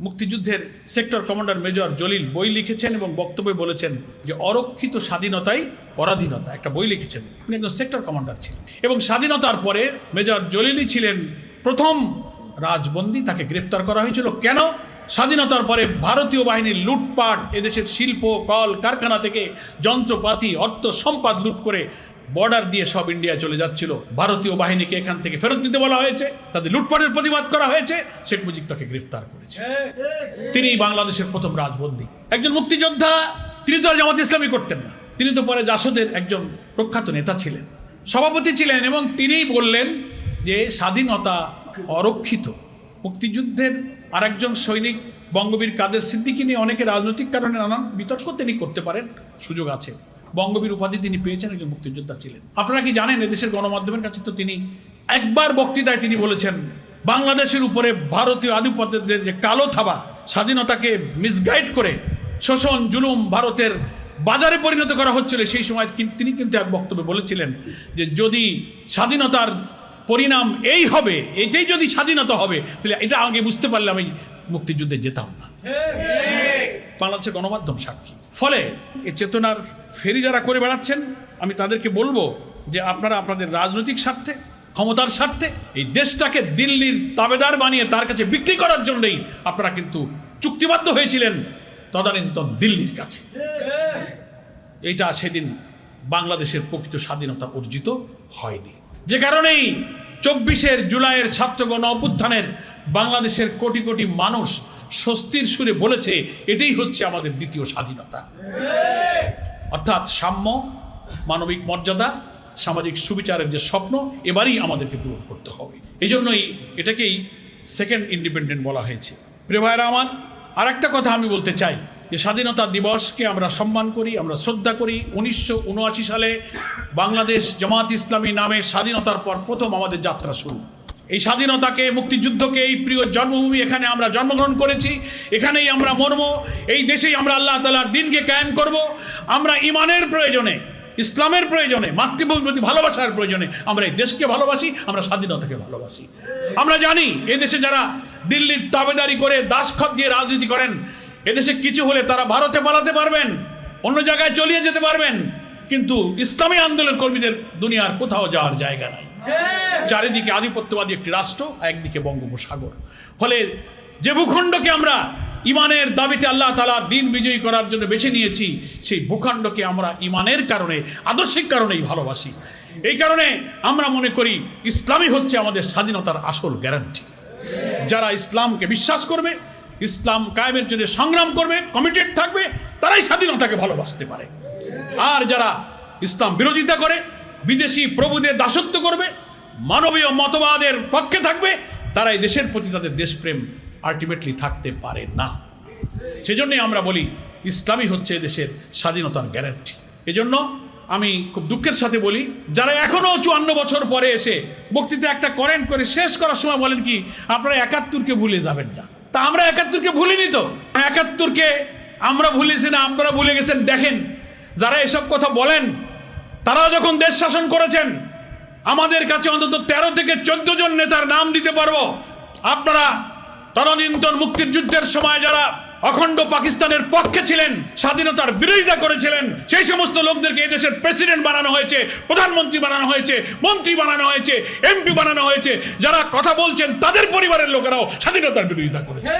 মুক্তিযুদ্ধের sector commander major Jalil বই লিখেছেন এবং বক্তব্যে বলেছেন যে অরক্ষিত স্বাধীনতাই পরাধীনতা। একটা বই লিখেছেন। উনি একজন সেক্টর কমান্ডার ছিলেন। এবং স্বাধীনতার পরে মেজর জলিলই ছিলেন প্রথম রাজবন্দী। তাকে গ্রেফতার করা হয়েছিল। কেন? স্বাধীনতার পরে ভারতীয় বাহিনীর লুটপাট, এদেশের শিল্প, কল, কারখানা থেকে যন্ত্রপাতি, অর্থ সম্পদ লুট করে বর্ডার দিয়ে সব ইন্ডিয়ায় চলে যাচ্ছিল। ভারতীয় বাহিনীকে এখান থেকে ফেরত দিতে বলা হয়েছে। তাদের লুটপাটের প্রতিবাদ করা হয়েছে। শেখ মুজিব তাকে গ্রেফতার করেছে। তিনি বাংলাদেশের প্রথম রাজবন্দী। একজন মুক্তিযোদ্ধা, তিনি তো আর জামাত ইসলামী করতেন না। তিনি তো পরে জাসদের একজন প্রখ্যাত নেতা ছিলেন। সভাপতি ছিলেন এবং তিনিই বললেন যে স্বাধীনতা অরক্ষিত। মুক্তিযুদ্ধের আরেকজন সৈনিক বঙ্গবীর কাদের সিদ্দিকি নিয়ে অনেকে রাজনৈতিক কারণে নানান বিতর্ক তিনি করতে পারেন। সুযোগ আছে। বঙ্গবীর উপাধি তিনি পেয়েছেন, একজন মুক্তিযোদ্ধা ছিলেন। আপনারা কি জানেন, এদেশের গণমাধ্যমের কাছে তো তিনি একবার বক্তৃতায় তিনি বলেছেন, বাংলাদেশের উপরে ভারতীয় আধিপত্যের যে কালো থাবা, স্বাধীনতাকে মিসগাইড করে শোষণ, জুলুম ভারতের বাজারে পরিণত করা হচ্ছিল, সেই সময় তিনি কিন্তু এক বক্তব্যে বলেছিলেন যে যদি স্বাধীনতার পরিণাম এই হবে, এটাই যদি স্বাধীনতা হবে, তাহলে এটা আগে বুঝতে পারলে আমি মুক্তিযুদ্ধে যেতাম না। বাংলাদেশের গণমাধ্যম সাক্ষী। ফলে এই চেতনার ফেরি যারা করে বেড়াচ্ছেন, আমি তাদেরকে বলব যে আপনারা আপনাদের রাজনৈতিক স্বার্থে, ক্ষমতার স্বার্থে এই দেশটাকে দিল্লির তাবেদার বানিয়ে তার কাছে বিক্রি করার জন্যই আপনারা কিন্তু চুক্তিবদ্ধ হয়েছিলেন তদানীন্তন দিল্লির কাছে। এইটা সেদিন বাংলাদেশের প্রকৃত স্বাধীনতা অর্জিত হয়নি। যে কারণেই চব্বিশের জুলাইয়ের ছাত্রগণ অভ্যুত্থানের বাংলাদেশের কোটি কোটি মানুষ স্বস্তির সুরে বলেছে, এটাই হচ্ছে আমাদের দ্বিতীয় স্বাধীনতা। অর্থাৎ সাম্য, মানবিক মর্যাদা, সামাজিক সুবিচারের যে স্বপ্ন, এবারই আমাদেরকে পূরণ করতে হবে। এই জন্যই এটাকেই সেকেন্ড ইন্ডিপেন্ডেন্ট বলা হয়েছে। প্রিয় ভাইরা আমার আর একটা কথা আমি বলতে চাই, যে স্বাধীনতা দিবসকে আমরা সম্মান করি, আমরা শ্রদ্ধা করি। উনিশশো উনআশি সালে বাংলাদেশ জামাত ইসলামী নামে স্বাধীনতার পর প্রথম আমাদের যাত্রা শুরু। এই স্বাধীনতাকে, মুক্তিযুদ্ধকে, এই প্রিয় জন্মভূমি এখানে আমরা জন্মগ্রহণ করেছি। এখানেই আমরা মরব। এই দেশেই আমরা আল্লাহ তালার দিনকে কায়েম করব। আমরা ইমানের প্রয়োজনে, ইসলামের প্রয়োজনে, মাতৃভূমির প্রতি ভালোবাসার প্রয়োজনে আমরা এই দেশকে ভালোবাসি, আমরা স্বাধীনতাকে ভালোবাসি। আমরা জানি এই দেশে যারা দিল্লির তাবেদারি করে দাসখত দিয়ে রাজনীতি করেন, এদেশে কিছু হলে তারা ভারতে পালাতে পারবেন, অন্য জায়গায় চলিয়ে যেতে পারবেন। কিন্তু ইসলামী আন্দোলন কর্মীদের দুনিয়ার কোথাও যাওয়ার জায়গা নাই। চারিদিকে আধিপত্যবাদী একটি রাষ্ট্র একদিকে বঙ্গোপসাগর। ফলে যে ভূখণ্ডকে আমরা ইমানের দাবিতে আল্লাহ তালা দিন বিজয়ী করার জন্য বেছে নিয়েছি, সেই ভূখণ্ডকে আমরা ইমানের কারণে আদর্শিক কারণেই ভালোবাসি। এই কারণে আমরা মনে করি ইসলামই হচ্ছে আমাদের স্বাধীনতার আসল গ্যারান্টি যারা ইসলামকে বিশ্বাস করবে, ইসলাম কায়েমের জন্য সংগ্রাম করবে কমিটেড থাকবে, তারাই স্বাধীনতাকে ভালোবাসতে পারে। আর যারা ইসলাম বিরোধিতা করে, বিদেশি প্রভুদের দাসত্ব করবে, মানবীয় মতবাদের পক্ষে থাকবে, তারা এই দেশের প্রতি তাদের দেশপ্রেম আলটিমেটলি থাকতে পারে না। সেজন্যই আমরা বলি, ইসলামই হচ্ছে দেশের স্বাধীনতার গ্যারান্টি এজন্য আমি খুব দুঃখের সাথে বলি, যারা এখনও চুয়ান্ন বছর পরে এসে বক্তৃতা একটা করেন করে শেষ করার সময় বলেন কি, আপনারা একাত্তরকে ভুলে যাবেন না। তা আমরা একাত্তরকে ভুলিনি তো? একাত্তরকে আমরা ভুলেছি না, আপনারা ভুলে গেছেন, দেখেন। যারা এসব কথা বলেন, তারাও যখন দেশ শাসন করেছেন, আমাদের কাছে অন্তত তেরো থেকে চোদ্দ জন নেতার নাম দিতে পারব। আপনারা তদানীন্তন মুক্তির যুদ্ধের সময় যারা অখণ্ড পাকিস্তানের পক্ষে ছিলেন, স্বাধীনতার বিরোধিতা করেছিলেন, সেই সমস্ত লোকদেরকে এই দেশের প্রেসিডেন্ট বানানো হয়েছে, প্রধানমন্ত্রী বানানো হয়েছে, মন্ত্রী বানানো হয়েছে, এমপি বানানো হয়েছে, যারা কথা বলছেন, তাদের পরিবারের লোকেরাও স্বাধীনতার বিরোধিতা করেছে।